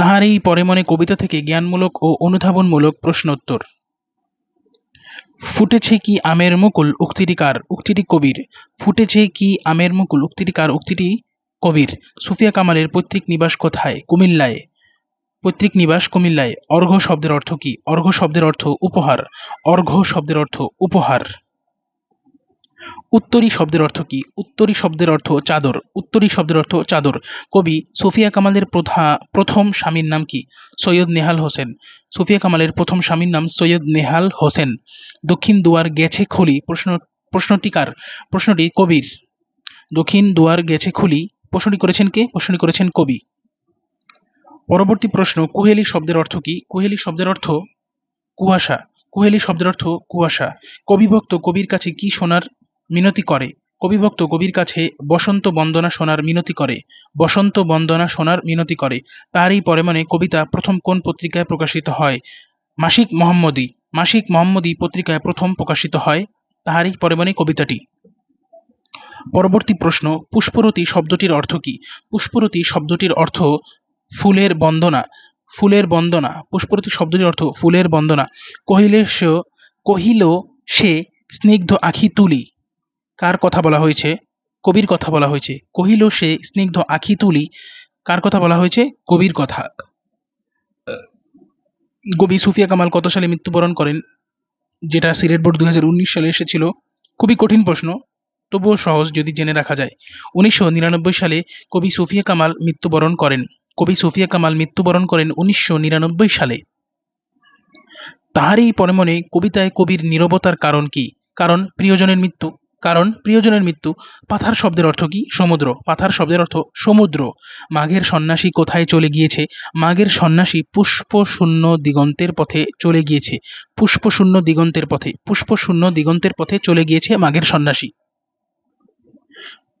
তাহার এই পরে মনে কবিতা থেকে জ্ঞানমূলক ও অনুধাবনমূলক প্রশ্নোত্তর। ফুটেছে কি আমের মুকুল উক্তিটি কার? উক্তিটি কবির। ফুটেছে কি আমের মুকুল উক্তিটি কার? উক্তিটি কবির। সুফিয়া কামালের পৈতৃক নিবাস কোথায়? কুমিল্লায়। পৈতৃক নিবাস কুমিল্লায়। অর্ঘ্য শব্দের অর্থ কি? অর্ঘ্য শব্দের অর্থ উপহার। অর্ঘ্য শব্দের অর্থ উপহার। উত্তরী শব্দের অর্থ কি? উত্তরী শব্দের অর্থ চাদর। উত্তরী শব্দের অর্থ চাদর। কবি সুফিয়া কামালের প্রধা- প্রথম স্বামীর নাম কি? সৈয়দ নেহাল হোসেন। সুফিয়া কামালের প্রথম স্বামীর নাম সৈয়দ নেহাল হোসেন। দক্ষিণ দুয়ার গেছে খুলি। প্রশ্ন প্রশ্নটি কার? প্রশ্নটি কবির। দক্ষিণ দুয়ার গেছে খুলি। প্রশ্নটি করেছেন কে? প্রশ্নটি করেছেন কবি। পরবর্তী প্রশ্ন, কুহেলি শব্দের অর্থ কি? কুহেলি শব্দের অর্থ কুয়াশা। কুহেলি শব্দের অর্থ কুয়াশা। কবিভক্ত কবির কাছে কি শোনার মিনতি করে। কবিভক্ত কবির কাছে বসন্ত বন্দনা শোনার মিনতি করে। বসন্ত বন্দনা শোনার মিনতি করে। তারই পরে মানে কবিতা প্রথম কোন পত্রিকায় প্রকাশিত হয়? মাসিক মোহাম্মদী। মাসিক মোহাম্মদী পত্রিকায় প্রথম প্রকাশিত হয়। তাহারই পরে মানে কবিতাটি। পরবর্তী প্রশ্ন, পুষ্পরতী শব্দটির অর্থ কি? পুষ্পরতী শব্দটির অর্থ ফুলের বন্দনা। ফুলের বন্দনা। পুষ্পরতী শব্দটির অর্থ ফুলের বন্দনা। কহিলে সে কহিল সে স্নিগ্ধ আখি তুলি। কার কথা বলা হয়েছে? কবির কথা বলা হয়েছে। কহিল সে স্নিগ্ধ আখি তুলি, কার কথা বলা হয়েছে? কবির কথা। কবি সুফিয়া কামাল কত সালে মৃত্যুবরণ করেন? যেটা সিলেট বোর্ড দুই হাজার উনিশ সালে এসেছিল। খুবই কঠিন প্রশ্ন, তবুও সহজ যদি জেনে রাখা যায়। উনিশশো নিরানব্বই সালে কবি সুফিয়া কামাল মৃত্যুবরণ করেন। কবি সুফিয়া কামাল মৃত্যুবরণ করেন উনিশশো নিরানব্বই সালে। তাহারই পরে মনে কবিতায় কবির নীরবতার কারণ কি? কারণ প্রিয়জনের মৃত্যু। কারণ প্রিয়জনের মৃত্যু পাথার শব্দের অর্থ কি? সমুদ্র। পাথার শব্দের অর্থ সমুদ্র। মাঘের সন্ন্যাসী কোথায় চলে গিয়েছে? মাঘের সন্ন্যাসী পুষ্পশূন্য দিগন্তের পথে চলে গিয়েছে। পুষ্পশূন্য দিগন্তের পথে, পুষ্পশূন্য দিগন্তের পথে চলে গিয়েছে মাঘের সন্ন্যাসী।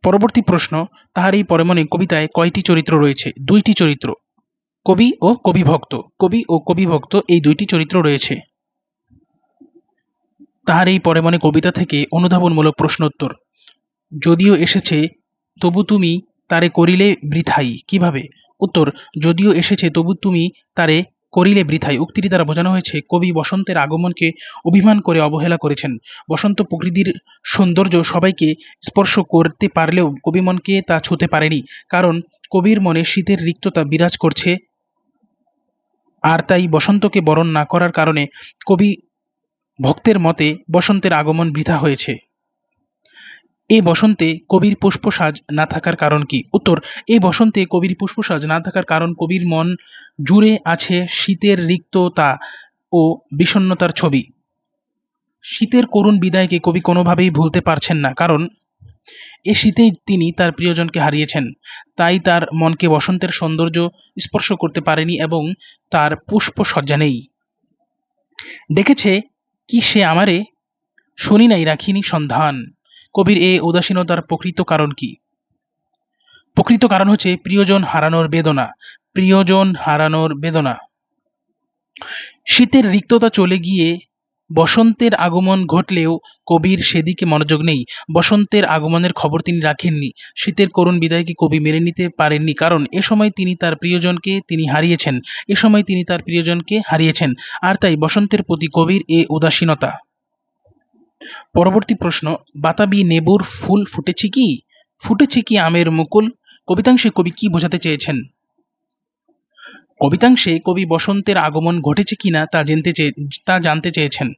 পরবর্তী প্রশ্ন, তাহার এই পরে মনে কবিতায় কয়টি চরিত্র রয়েছে? দুইটি চরিত্র। কবি ও কবিভক্ত। কবি ও কবিভক্ত এই দুইটি চরিত্র রয়েছে। তাহার এই পরে মনে কবিতা থেকে অনুধাবনমূলক প্রশ্নোত্তর। যদিও এসেছে, তবু তুমি তারে করিলে বৃথাই। কীভাবে? উত্তর, যদিও এসেছে, তবু তুমি তারে করিলে বৃথাই। উক্তিটি দ্বারা বোঝানো হয়েছে, কবি বসন্তের আগমনকে অভিমান করে অবহেলা করেছেন। বসন্ত প্রকৃতির সৌন্দর্য সবাইকে স্পর্শ করতে পারলেও কবি মনকে তা ছুঁতে পারেনি। কারণ কবির মনে শীতের রিক্ততা বিরাজ করছে। আর তাই বসন্তকে বরণ না করার কারণে কবি ভক্তের মতে বসন্তের আগমন বৃথা হয়েছে। এ বসন্তে কবির পুষ্পসাজ না থাকার কারণ কি? উত্তর এই বসন্তে কবির পুষ্পসাজ না থাকার কারণ কবির মন জুড়ে আছে শীতের রিক্ততা ও বিষণ্ণতার ছবি। শীতের করুণ বিদায়কে কবি কোনোভাবেই ভুলতে পারছেন না, কারণ এ শীতেই তিনি তার প্রিয়জনকে হারিয়েছেন। তাই তার মনকে বসন্তের সৌন্দর্য স্পর্শ করতে পারেনি এবং তার পুষ্পসজ্জা নেই। ডেকেছে কি সে আমারে? শুনি নাই, রাখিনি সন্ধান। কবির এ উদাসীনতার প্রকৃত কারণ কি? প্রকৃত কারণ হচ্ছে প্রিয়জন হারানোর বেদনা, প্রিয়জন হারানোর বেদনা। শীতের রিক্ততা চলে গিয়ে বসন্তের আগমন ঘটলেও কবির সেদিকে মনোযোগ নেই। বসন্তের আগমনের খবর তিনি রাখেননি। শীতের করুণ বিদায়কে কবি মেনে নিতে পারেননি কারণ এ সময় তিনি তার প্রিয়জনকে তিনি হারিয়েছেন। এ সময় তিনি তার প্রিয়জনকে হারিয়েছেন। আর তাই বসন্তের প্রতি কবির এ উদাসীনতা। পরবর্তী প্রশ্ন, বাতাবি নেবুর ফুল ফুটেছে কি? ফুটেছে কি আমের মুকুল? কবিতাংশে কবি কি বোঝাতে চেয়েছেন? কবিতাংশে কবি বসন্তের আগমন ঘটেছে কিনা তা জানতে চেয়ে তা জানতে চেয়েছেন।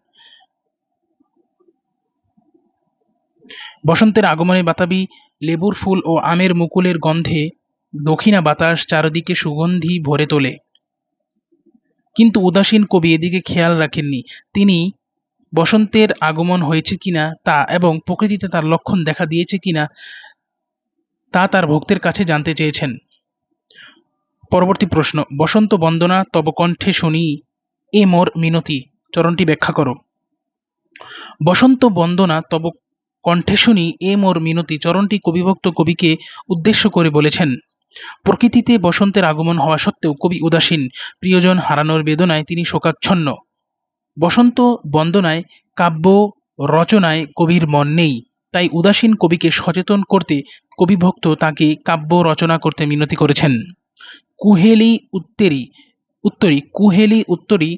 বসন্তের আগমনে বাতাবি, লেবুর ফুল ও আমের মুকুলের গন্ধে দক্ষিণা বাতাস চারদিকে সুগন্ধি ভরে তোলে। কিন্তু উদাসীন কবি এদিকে খেয়াল রাখেননি। তিনি বসন্তের আগমন হয়েছে কিনা তা এবং প্রকৃতিতে তার লক্ষণ দেখা দিয়েছে কিনা তা তার ভক্তের কাছে জানতে চেয়েছেন। পরবর্তী প্রশ্ন, বসন্ত বন্দনা, তব কণ্ঠে শুনি, এ মোর মিনতি, চরণটি ব্যাখ্যা করো। বসন্ত বন্দনা, তব কণ্ঠে শুনি এ মোর মিনতি, চরণটি কবিভক্ত কবিকে উদ্দেশ্য করে বলেছেন। প্রকৃতিতে বসন্তের আগমন হওয়া সত্ত্বেও কবি উদাসীন, প্রিয়জন হারানোর বেদনায় তিনি শোকাচ্ছন্ন। বসন্ত বন্দনায়, কাব্য রচনায় কবির মন নেই, তাই উদাসীন কবিকে সচেতন করতে কবিভক্ত তাকে কাব্য রচনা করতে মিনতি করেছেন। কুহেলি উত্তেরি, উত্তরি, কুহেলি উত্তরি,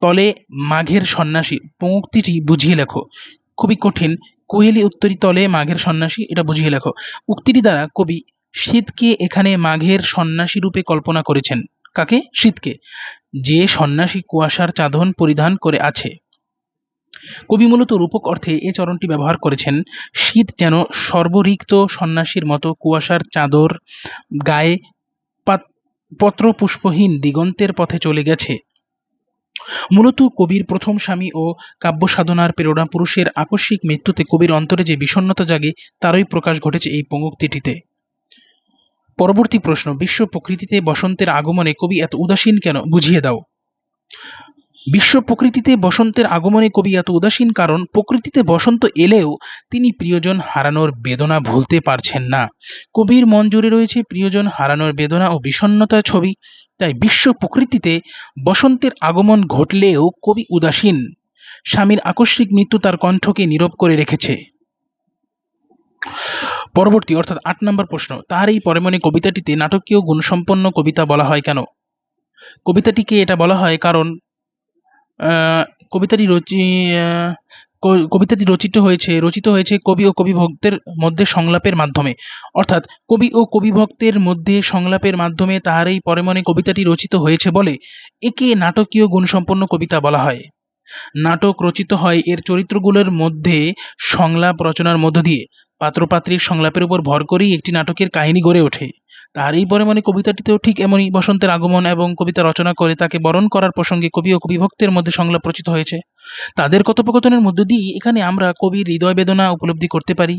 তলে মাঘের সন্ন্যাসী পঙ্ক্তিটি বুঝিয়ে লেখো। খুবই কঠিন কুহেলি উত্তরি তলে মাঘের সন্ন্যাসী, এটা বুঝিয়ে লেখো। উক্তিটি দ্বারা কবি শীতকে এখানে মাঘের সন্ন্যাসী রূপে কল্পনা করেছেন। কাকে? শীতকে। যে সন্ন্যাসী কুয়াশার চাদন পরিধান করে আছে। কবি মূলত রূপক অর্থে এ চরণটি ব্যবহার করেছেন, শীত যেন সর্বরিক্ত সন্ন্যাসীর মতো কুয়াশার চাদর গায়ে পত্র পুষ্পহীন দিগন্তের পথে চলে গেছে। মূলত কবির প্রথম স্বামী ও কাব্য সাধনার প্রেরণা পুরুষের আকস্মিক মৃত্যুতে কবির অন্তরে যে বিষণ্ণতা জাগে, তারই প্রকাশ ঘটেছে এই পঙ্গুক্তিটিতে পরবর্তী প্রশ্ন, বিশ্ব প্রকৃতিতে বসন্তের আগমনে কবি এত উদাসীন কেন? বুঝিয়ে দাও। বিশ্ব প্রকৃতিতে বসন্তের আগমনে কবি এত উদাসীন কারণ, প্রকৃতিতে বসন্ত এলেও তিনি প্রিয়জন হারানোর বেদনা ভুলতে পারছেন না। কবির মন জুড়ে রয়েছে প্রিয়জন হারানোর বেদনা ও বিষণ্নতার ছবি। তাই বিশ্ব প্রকৃতিতে বসন্তের আগমন ঘটলেও কবি উদাসীন। স্বামীর আকস্মিক মৃত্যু তার কণ্ঠকে নীরব করে রেখেছে। পরবর্তী, অর্থাৎ আট নম্বর প্রশ্ন, তার এই পরমণি কবিতাটিতে নাটকীয় গুণসম্পন্ন কবিতা বলা হয় কেন? কবিতাটিকে এটা বলা হয় কারণ কবিতাটি রচি কবিতাটি রচিত হয়েছে রচিত হয়েছে কবি ও কবি ভক্তের মধ্যে সংলাপের মাধ্যমে। অর্থাৎ, কবি ও কবি ভক্তের মধ্যে সংলাপের মাধ্যমে তাহার এই পরে কবিতাটি রচিত হয়েছে বলে একে নাটকীয় গুণসম্পন্ন কবিতা বলা হয়। নাটক রচিত হয় এর চরিত্রগুলোর মধ্যে সংলাপ রচনার মধ্য দিয়ে। পাত্রপাত্রীর সংলাপের উপর ভর করেই একটি নাটকের কাহিনী গড়ে ওঠে। তার এই পরে মানে কবিতাটিতেও ঠিক এমনই বসন্তের আগমন এবং কবিতা রচনা করে তাকে বরণ করার প্রসঙ্গে কবি ও কবিভক্তের মধ্যে সংলাপ রচিত হয়েছে। তাদের কথোপকথনের মধ্য দিয়ে এখানে আমরা কবির হৃদয় বেদনা উপলব্ধি করতে পারি।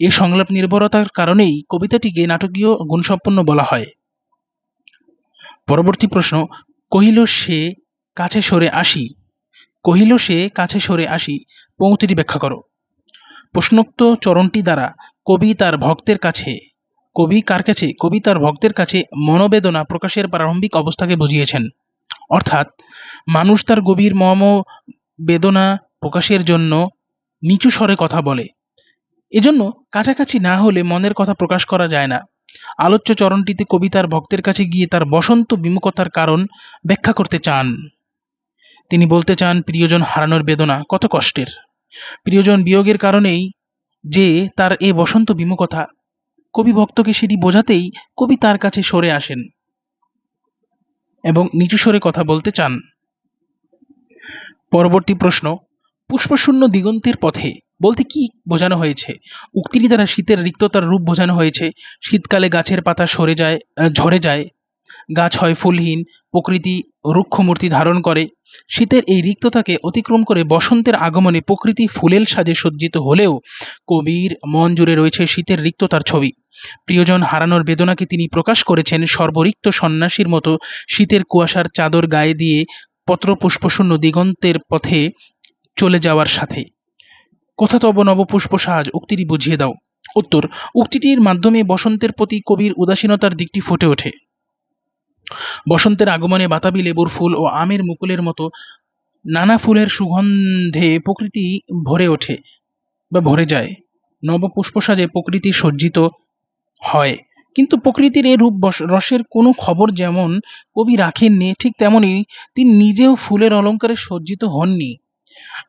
এই সংলাপ নির্ভরতার কারণেই কবিতাটিকে নাটকীয় গুণসম্পন্ন বলা হয়। পরবর্তী প্রশ্ন, কহিল সে কাছে সরে আসি? কহিল সে কাছে সরে আসি, পঙ্ক্তিটি ব্যাখ্যা করো। প্রশ্নোক্ত চরণটি দ্বারা কবি তার ভক্তের কাছে কবি কার কাছে? কবি তার ভক্তের কাছে মনোবেদনা প্রকাশের প্রারম্ভিক অবস্থাকে বুঝিয়েছেন। অর্থাৎ, মানুষ তার গভীর মম বেদনা প্রকাশের জন্য নিচু স্বরে কথা বলে। এজন্য কাছাকাছি না হলে মনের কথা প্রকাশ করা যায় না। আলোচ্য চরণটিতে কবি তার ভক্তের কাছে গিয়ে তার বসন্ত বিমুখতার কারণ ব্যাখ্যা করতে চান। তিনি বলতে চান, প্রিয়জন হারানোর বেদনা কত কষ্টের। প্রিয়জন বিয়োগের কারণেই যে তার এ বসন্ত বিমুখতা কবি ভক্তকে সেটি বোঝাতেই কবি তার কাছে সরে আসেন এবং নিচু স্বরে কথা বলতে চান। পরবর্তী প্রশ্ন, পুষ্পশূন্য দিগন্তের পথে বলতে কি বোঝানো হয়েছে? উক্তিটি দ্বারা শীতের রিক্ততার রূপ বোঝানো হয়েছে। শীতকালে গাছের পাতা সরে যায় ঝরে যায়। গাছ হয় ফুলহীন, প্রকৃতি রুক্ষমূর্তি ধারণ করে। শীতের এই রিক্ততাকে অতিক্রম করে বসন্তের আগমনে প্রকৃতি ফুলেল সাজে সজ্জিত হলেও কবির মন জুড়ে রয়েছে শীতের রিক্ততার ছবি। প্রিয়জন হারানোর বেদনাকে তিনি প্রকাশ করেছেন সর্বরিক্ত সন্ন্যাসীর মতো শীতের কুয়াশার চাদর গায়ে দিয়ে পত্রপুষ্পশূন্য দিগন্তের পথে চলে যাওয়ার সাথে। কথা তব নবপুষ্প সাজ, উক্তিটি বুঝিয়ে দাও। উত্তর, উক্তিটির মাধ্যমে বসন্তের প্রতি কবির উদাসীনতার দিকটি ফুটে ওঠে। বসন্তের আগমনে বাতাবি লেবুর ফুল ও আমের মুকুলের মতো নানা ফুলের সুগন্ধে প্রকৃতি ভরে ওঠে বা ভরে যায়। নবপুষ্পসাজে প্রকৃতি সজ্জিত হয়। কিন্তু প্রকৃতির এ রূপ রসের কোনো খবর যেমন কবি রাখেননি, ঠিক তেমনি তিনি নিজেও ফুলের অলঙ্কারে সজ্জিত হননি।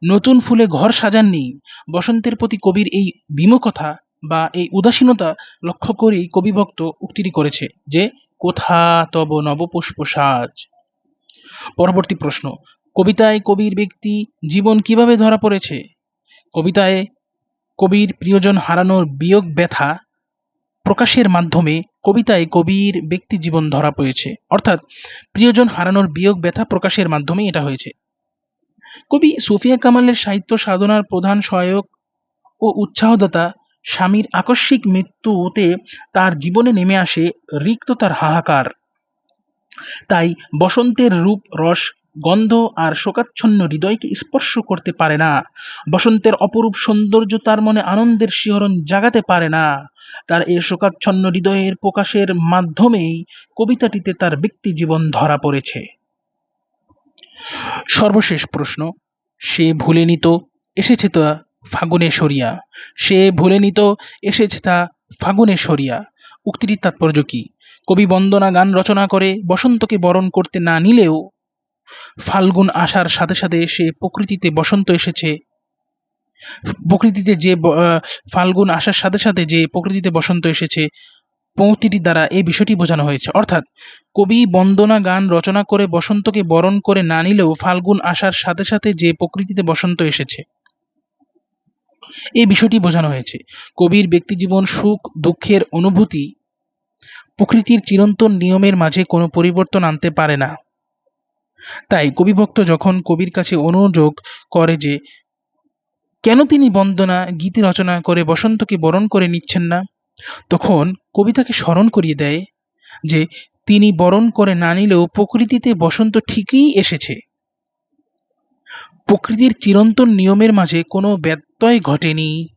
নতুন ফুলে ঘর সাজাননি। বসন্তের প্রতি কবির এই বিমুখতা বা এই উদাসীনতা লক্ষ্য করেই কবিভক্ত উক্তিটি করেছে যে কোথা তব নবপুষ্প সাজ? পরবর্তী প্রশ্ন, কবিতায় কবির ব্যক্তি জীবন কীভাবে ধরা পড়েছে? কবিতায় কবির প্রিয়জন হারানোর বিয়োগ ব্যথা প্রকাশের মাধ্যমে কবিতায় কবির ব্যক্তি জীবন ধরা পড়েছে। অর্থাৎ প্রিয়জন হারানোর বিয়োগ ব্যথা প্রকাশের মাধ্যমে এটা হয়েছে। কবি সুফিয়া কামালের সাহিত্য সাধনার প্রধান সহায়ক ও উৎসাহদাতা স্বামীর আকস্মিক মৃত্যুতে তার জীবনে নেমে আসে রিক্ততার হাহাকার। তাই বসন্তের রূপ, রস, গন্ধ আর শোকাচ্ছন্ন হৃদয়কে স্পর্শ করতে পারে না। বসন্তের অপরূপ সৌন্দর্য তার মনে আনন্দের শিহরণ জাগাতে পারে না। তার এই শোকাচ্ছন্ন হৃদয়ের প্রকাশের মাধ্যমেই কবিতাটিতে তার ব্যক্তি জীবন ধরা পড়েছে। সর্বশেষ প্রশ্ন, সে ভুলে নিত এসেছে তা ফাগুনে সরিয়া। সে ভুলে নিত এসেছে তা ফাগুনে সরিয়া। উক্তিটির তাৎপর্য কি? কবি বন্দনা গান রচনা করে বসন্তকে বরণ করতে না নিলেও ফাল্গুন আসার সাথে সাথে সে প্রকৃতিতে বসন্ত এসেছে। প্রকৃতিতে যে ফাল্গুন আসার সাথে সাথে যে প্রকৃতিতে বসন্ত এসেছে পংক্তিটি দ্বারা এই বিষয়টি বোঝানো হয়েছে। অর্থাৎ, কবি বন্দনা গান রচনা করে বসন্তকে বরণ করে না নিলেও ফাল্গুন আসার সাথে সাথে যে প্রকৃতিতে বসন্ত এসেছে এই বিষয়টি বোঝানো হয়েছে। কবির ব্যক্তিজীবন সুখ, দুঃখের অনুভূতি প্রকৃতির চিরন্তন নিয়মের মাঝে কোনো পরিবর্তন আনতে পারে না। তাই কবিভক্ত যখন কবির কাছে অনুযোগ করে যে, কেন তিনি বন্দনা, গীতি রচনা করে বসন্তকে বরণ করে নিচ্ছেন না? তখন কবি তাকে স্মরণ করিয়ে দেয় যে, তিনি বরণ করে না নিলেও প্রকৃতিতে বসন্ত ঠিকই এসেছে। প্রকৃতির চিরন্তন নিয়মের মাঝে কোনো ঘটেনি।